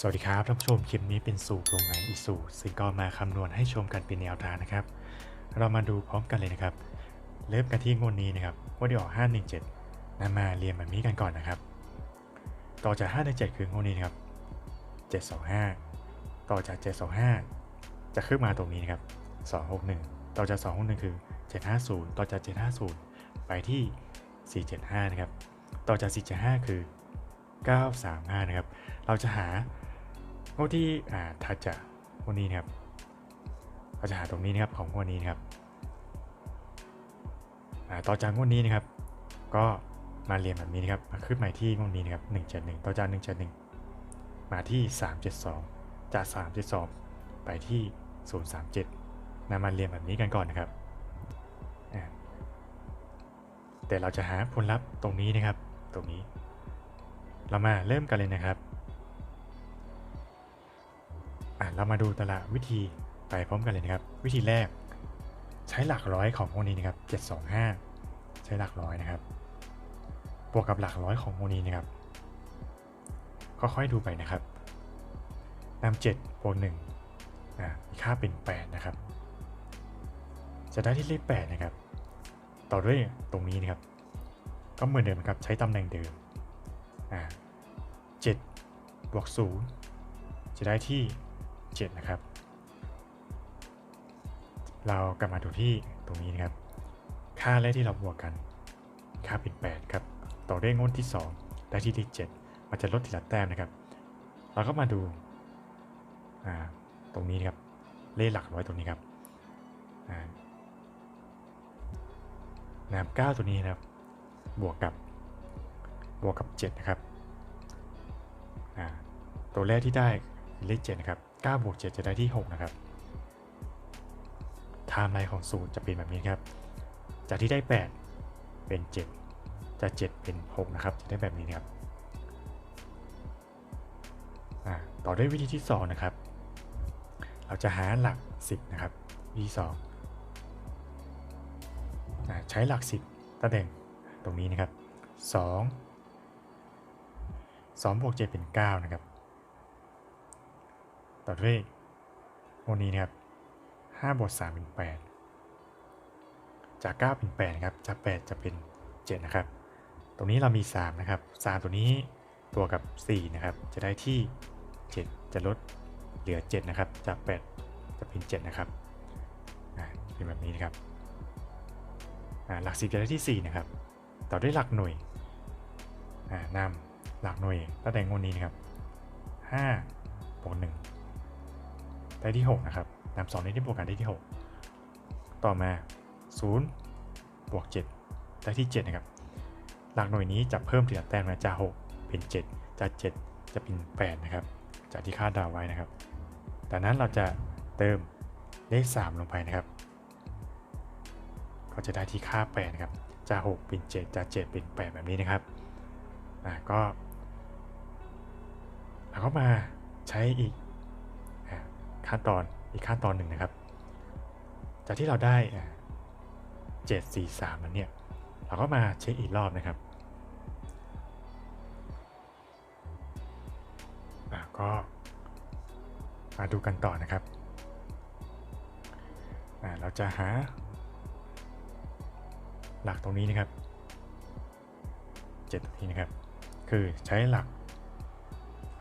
สวัสดีครับท่านผู้ชมคลิปนี้เป็นสูตรโรงงานอีสูซึ่งก็มาคำนวณให้ชมกันเป็นแนวทางนะครับ เรามาดูพร้อมกันเลยนะครับ เริ่มกันที่งวดนี้นะครับงวดที่ออก 517นำมาเรียนแบบนี้กันก่อนนะครับ ต่อจาก 517 คืองวดนี้นะครับ 725 ต่อจาก 725 จะขึ้นมาตรงนี้นะครับ 261 ต่อจาก 261 คือ 750 ต่อจาก 750 ไปที่ 475 นะครับ ต่อจาก 475 คือ935 นะครับ เราจะหา งวดที่อ่าถัดจากงวดนี้นะครับเราจะหาตรงนี้นะครับของวดนี้นะครับต่อจากงวดนี้นะครับ ก็มาเรียนแบบนี้นะครับมาขึ้นใหม่ที่งวดนี้นะครับ171 ต่อจาก171 มาที่ 372 จาก 372 ไปที่ 037นำมาเรียนแบบนี้กันก่อนนะครับ แต่เราจะหาผลลัพธ์ตรงนี้นะครับ ตรงนี้ เรามาเริ่มกันเลยนะครับ เรามาดูแต่ละวิธีไปพร้อมกันเลยนะครับ วิธีแรก ใช้หลักร้อยของพวกนี้นะครับ 725 ใช้หลักร้อยนะครับ บวกกับหลักร้อยของพวกนี้นะครับ ค่อยๆดูไปนะครับนำ7บวก1อะมีค่าเป็น 8 นะครับ จะได้ที่เลข 8 นะครับ ต่อด้วยตรงนี้นะครับ ก็เหมือนเดิมครับ ใช้ตำแหน่งเดิมอ่า7บวก0จะได้ที่ 7 นะครับ เรากลับมาดูที่ตรงนี้นะครับ ค่าแรกที่เราบวกกัน ค่าเป็น 8 ครับ ต่อด้วยงวดที่2ได้ที่ที่ 7 มันจะลดทีละแต้มนะครับ เราก็มาดูาตรงนี้นะครับ เลขหลักร้อยตรงนี้ครับนะครับ9ตัวนี้นะครับ บวกกับบวกกับ 7 นะครับตัวแรกที่ได้เลข7นะครับ 9บวก7จะได้ที่ 6 นะครับไทม์ไลน์ของสูตรจะเป็นแบบนี้ครับ จากที่ได้ 8 เป็น 7 จาก 7 เป็น 6 นะครับ จะได้แบบนี้นะครับต่อด้วยวิธีที่ 2 นะครับ เราจะหาหลัก 10 นะครับวิธี2อ่าใช้หลัก 10ตำแหน่งตรงนี้นะครับ 2 2บวก7เป็น 9 นะครับ ต่อด้วยโมนี้นะครับ5บวก3เป็น 8 จาก 9 เป็น8ครับจาก 8 จะเป็น 7 นะครับ ตรงนี้เรามี 3 นะครับ 3 ตัวนี้ตัวกับ 4 นะครับ จะได้ที่ 7 จะลดเหลือ 7 นะครับ จาก 8 จะเป็น 7 นะครับเป็นแบบนี้นะครับหลัก10จะได้ที่ 4 นะครับ ต่อด้วยหลักหน่วยนำหลักหน่วยตั้งแต่งวดนี้นะครับ5บวก1 ได้ที่ 6 นะครับนำ2นี้ที่บวกกันได้ที่ 6 ต่อมา 0 บวก 7 ได้ที่ 7 นะครับ หลักหน่วยนี้จะเพิ่มทีละแต้มนะจาก6เป็น 7 จาก 7 จะเป็น 8 นะครับ จากที่คาดเดาไว้นะครับจากนั้นเราจะเติมเลข 3 ลงไปนะครับ ก็จะได้ที่ค่า8นะครับ จาก 6 เป็น 7 จาก 7 เป็น 8 แบบนี้นะครับอ่าก็เราก็มาใช้อีก ขั้นตอนอีกขั้นตอนหนึ่งนะครับ จากที่เราได้ 7 4 3แล้วเนี่ย เราก็มาเช็คอีกรอบนะครับก็มาดูกันต่อนะครับ เราจะหา หลักตรงนี้นะครับ7ตรงนี้นะครับ คือใช้หลัก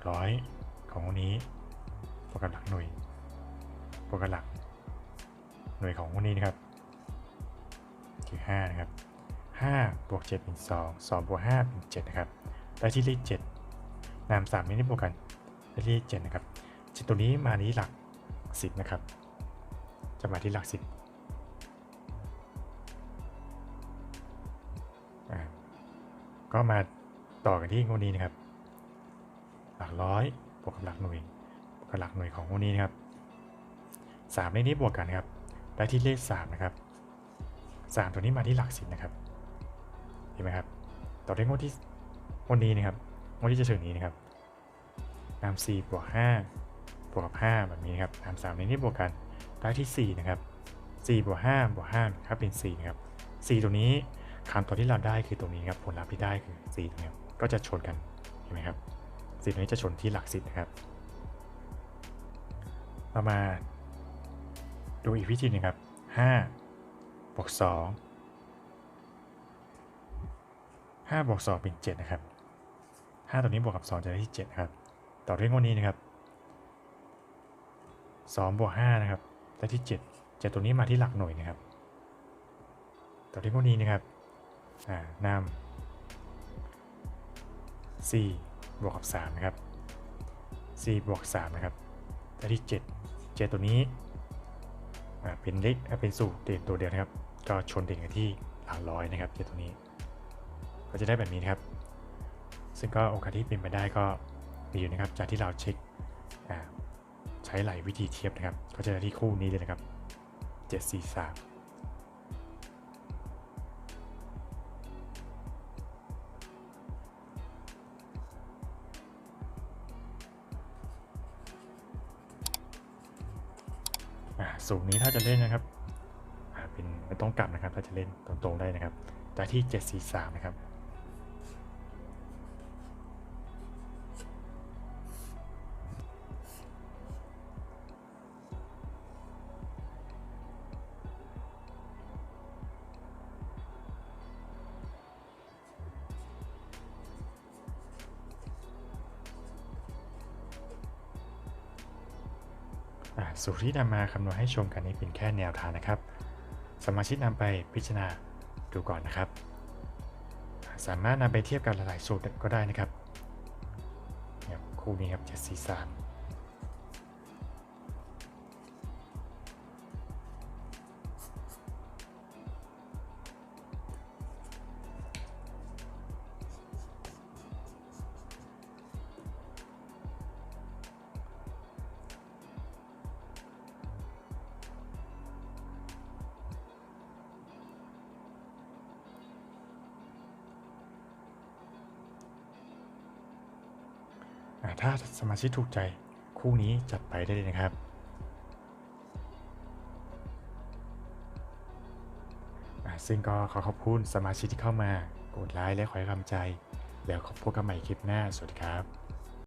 ร้อยของนี้บวกกับหลักหน่วย บวกกับหลัก หน่วยของตรงนี้นะครับ คือ 5 นะครับ5บวก7เป็น2 2บวก5เป็น7นะครับ ได้ที่เลข7นาม3นี้บวกกันได้ที่เลข7นะครับ7ตัวนี้มานี้หลัก 10 นะครับ จะมาที่หลัก 10ก็มาต่อกันที่งวนี้นะครับ หลักร้อยบวกกับหลักหน่วยบวกกับหลักหน่วยของงวนี้นะครับ 3เลขนี้บวกกันนะครับ ได้ที่เลข 3 นะครับ 3 ตัวนี้มาที่หลักสิบนะครับ เห็นไหมครับ ต่อด้วยงวดที่งวดนี้นะครับงวดที่จะถึงนี้นะครับนำ4บวก5บวกกับ5แบบนี้ครับนำ3ในนี้บวกกัน ได้ที่ 4 นะครับ4บวก5บวก5ครับเป็น 4 นะครับ 4 ตัวนี้คำตัวที่เราได้คือตรงนี้ครับ ผลลัพธ์ที่ได้คือ4ตรงนี้ครับก็จะชนกัน เห็นไหมครับ4ตัวนี้จะชนที่หลักสิบนะครับเรามา ดูอีกวิธีหนึ่งครับ5บวก2 5บวก2เป็น7นะครับ5ตัวนี้บวกกับ 2 จะได้ที่7ครับต่อด้วยงวดนี้นะครับ2บวก5นะครับได้ที่ 7 7 ตัวนี้มาที่หลักหน่วยนะครับ ต่อด้วยงวดนี้นะครับอ่านำ4บวกกับ3นะครับ4บวก3นะครับได้ที่ 7 7 ตัวนี้ เป็นเล็กเป็นสูตรเด่นตัวเดียวนะครับ ก็ชนเด่นกันที่หลักร้อยนะครับเด่นตัวนี้ ก็จะได้แบบนี้นะครับ ซึ่งก็โอกาสที่เป็นไปได้ก็มีอยู่นะครับ จากที่เราเช็คใช้หลายวิธีเทียบนะครับ ก็จะได้ที่คู่นี้เลยนะครับ 743 สูงนี้ถ้าจะเล่นนะครับเป็นไม่ต้องกลับนะครับ ถ้าจะเล่นตรงๆได้นะครับจากที่ 743 นะครับ สูตรที่นำมาคำนวณให้ชมกันนี้เป็นแค่แนวทางนะครับ สมาชิกนำไปพิจารณาดูก่อนนะครับ สามารถนำไปเทียบกับหลายๆสูตรก็ได้นะครับเนี่ยคู่นี้ครับ743 ถ้าสมาชิกถูกใจคู่นี้จัดไปได้เลยนะครับ ซึ่งก็ขอขอบคุณสมาชิกที่เข้ามากดไลค์และขอให้กำลังใจ แล้วพบกันใหม่คลิปหน้า สวัสดีครับ